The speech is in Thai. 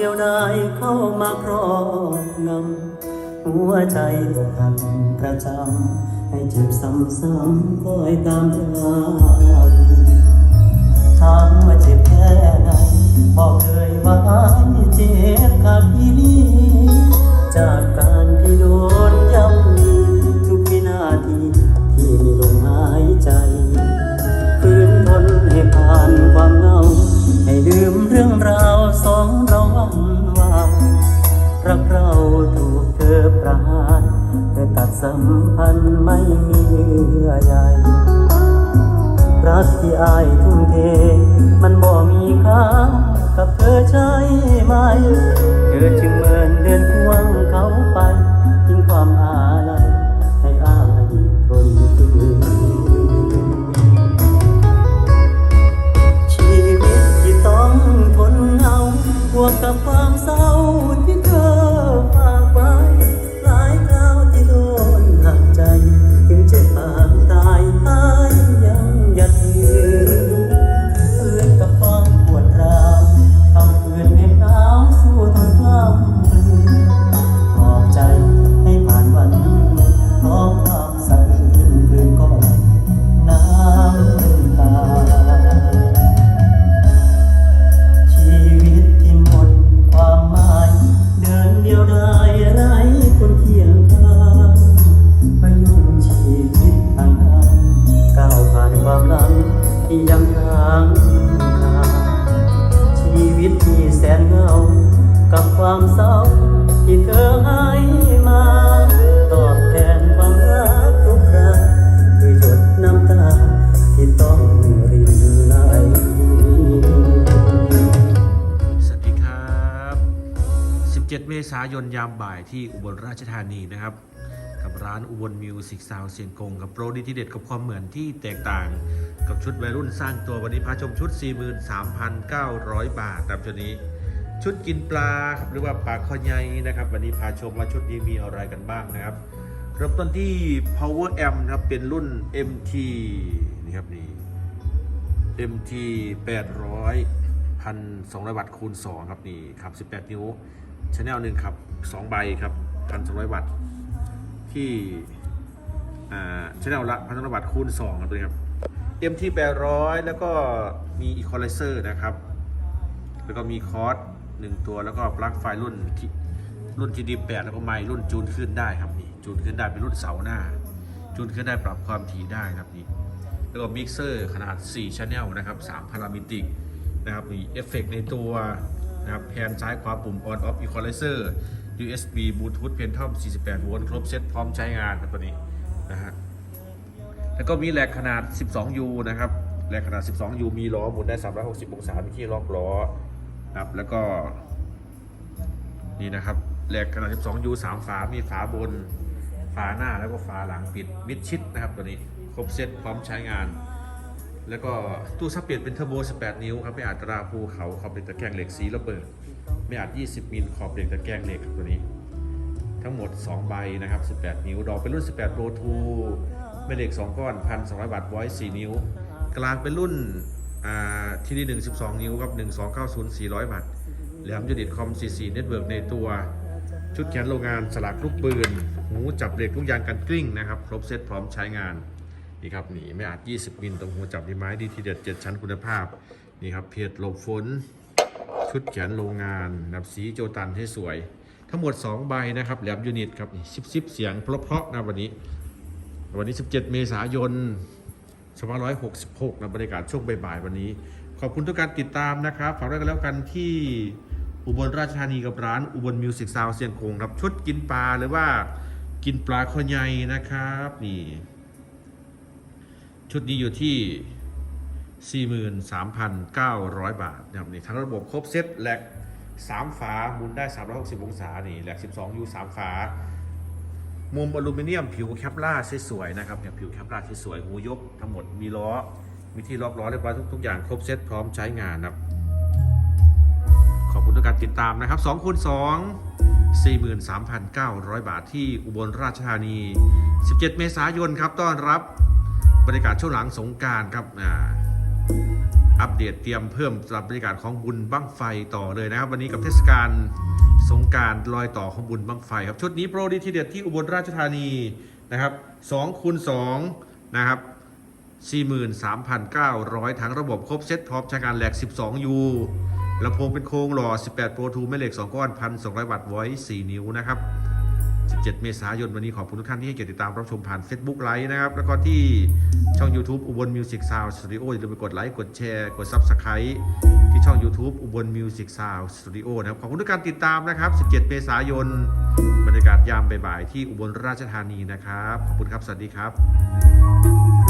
เดียวดายเข้ามาครอบงำหัวใจอกหักประจำให้เจ็บซ้ำๆคอยตามราถามว่าเจ็บแค่ไหนบอกเลยว่าเจ็บขาดอีห รักเราถูกเธอประหารเธอตัดสัมพันธ์ไม่มีเยื่อใยรักที่อายทุ่มเท มันบ่มีค่ากับเธอใช่ไหม เธอจึงเมินเดินควงเขาไปทิ้งความอาลัยให้อายทนฝืนชีวิตที่ต้องทนเอาบวกกับความเศร้า ความเศร้าที่เธอให้มา ตอบแทนความรักทุกคราด้วยหยดน้ำตาที่ต้องรินไหลสวัสดีครับ 17 เมษายนยามบ่ายที่อุบลราชธานีนะครับ กับร้านอุบลมิวสิกซาวเสียงกง กับโปรดีที่เด็ดกับความเหมือนที่แตกต่าง กับชุดวัยรุ่นสร้างตัววันนี้พาชมชุด 43,900 บาทครับชุดนี้ ชุดกินปลาครับหรือว่าปลาคอใหญ่นะครับ วันนี้พาชมว่าชุดนี้มีอะไรกันบ้างนะครับ เริ่มต้นที่ power amp นะครับเป็นรุ่น MT นี่ครับนี่ MT 800 1,200 วัตต์คูณ 2 ครับ นี่ครับ 18 นิ้วชแนลหนึ่งครับ 2 ใบครับ 1,200 วัตต์ที่อ่าชแนลละ 1,200 วัตต์คูณ 2 ครับตัวนี้ครับ MT 800 แล้วก็มี Equalizer นะครับ แล้วก็มีคอร์ส หนึ่งตัวแล้วก็ปลั๊กไฟรุ่นที่รุ่น TD8 แปะแล้วก็ไมค์รุ่นจูนขึ้นได้ครับนี่จูนขึ้นได้เป็นรุ่นเสาหน้า จูนขึ้นได้ปรับความถี่ได้ครับนี่แล้วก็มิกเซอร์ขนาด4 Channel นะครับ3พารามิติกนะครับมีเอฟเฟกในตัวนะครับแผนซ้ายขวาปุ่ม On Off Equalizer USB Bluetooth Phantom 48 โวลต์ครบเซตพร้อมใช้งานครับตัวนี้นะฮะแล้วก็มีแหลกขนาด 12U นะครับแหลกขนาด 12U มีล้อหมุนได้ 360 องศามีที่ล็อกล้อ ครับแล้วก็ นี่นะครับแหลกขนาด 12U 3ฝา มีฝาบน ฝาหน้าแล้วก็ฝาหลังปิดมิดชิดนะครับตัวนี้ ครบเซตพร้อมใช้งาน แล้วก็ตู้ซับเปลี่ยนเป็นเทอร์โบ 18 นิ้วครับ ไม่อาจตราภูเขาขอบเหล็กตะแกรงเหล็กสีระเบิด ไม่อาจ 20 มิลขอบเหล็กตะแกรงเหล็กครับตัวนี้ ทั้งหมด 2 ใบนะครับ 18 นิ้ว ดอกเป็นรุ่น 18 Pro 2แม่เหล็ก 2 ก้อน 1,200วัตต์ไว้4นิ้ว กลางเป็นรุ่น ที่นี่ 1 12 นิ้วครับ 1290 400วัตต์แหลมยูนิตคอม 44 เน็ตเวิร์กในตัว ชุดแขนโรงงานสลักลูกปืน หูจับเหล็กลูกยางกันกลิ้งนะครับ ครบเซตพร้อมใช้งาน นี่ครับนี่ไม่อาจ 20 มิลตรงหูจับดีไม้ดีทีเด็ด 7 ชั้นคุณภาพ นี่ครับ เพจหลบฝน ชุดแขนโรงงานนับสีโจตันให้สวย ทั้งหมด 2 ใบนะครับแหลมยูนิตครับนี่ซิบซิบเสียงเพราะๆนะวันนี้ วันนี้ 17 เมษายน 2566 นะบรรยากาศช่วงบ่ายๆวันนี้ ขอบคุณทุกการติดตามนะครับ ฝากด้วยกันแล้วกันที่อุบลราชธานีกับร้านอุบลมิวสิกซาวเสียงคงครับชุดกินปลาหรือว่ากินปลาคอใหญ่นะครับนี่ชุดนี้อยู่ที่ 43,900 บาทนะครับนี่ทั้งระบบครบเซตแหลก3 ฝาหมุนได้ 360 องศานี่แหลก 12ยู3ฝา มุมอลูมิเนียมผิวแคปล่าสวยๆนะครับเนี่ยผิวแคปล่าสวยๆหูยกทั้งหมดมีล้อ มีที่ล็อกล้อเรียบร้อยทุกๆอย่างครบเซตพร้อมใช้งานนะครับ ขอบคุณทุกการติดตามนะครับ2คูณ2 43,900 บาทที่อุบลราชธานี 17 เมษายนครับต้อนรับบรรยากาศช่วงหลังสงการครับอ่า อัปเดตเตรียมเพิ่มสำหรับบรรยากาศของบุญบั้งไฟต่อเลยนะครับ วันนี้กับเทศกาลสงการลอยต่อของบุญบั้งไฟครับชุดนี้โปรดีทีเด็ดที่อุบลราชธานีนะครับ2คูณ2นะครับ 43,900 ทั้งระบบครบเซ็ตพร้อมใช้งานแหลก 12 U ลำโพงเป็นโครงหล่อ 18 Pro 2แม่เหล็ก 2 ก้อน 1,200 วัตต์ไว้ 4 นิ้วนะครับ 17 เมษายนวันนี้ขอบคุณทุกท่านที่ให้เกียรติติดตามรับชมผ่าน Facebook ไลฟ์นะครับ แล้วก็ที่ช่อง YouTube อุบล Music Sound Studio อย่าลืมไปกดไลค์กดแชร์กด Subscribe ที่ช่อง YouTube อุบล Music Sound Studio นะครับ ขอบคุณทุกการติดตามนะครับ 17 เมษายนบรรยากาศยามบ่ายๆที่อุบลราชธานีนะครับ ขอบคุณครับ สวัสดีครับ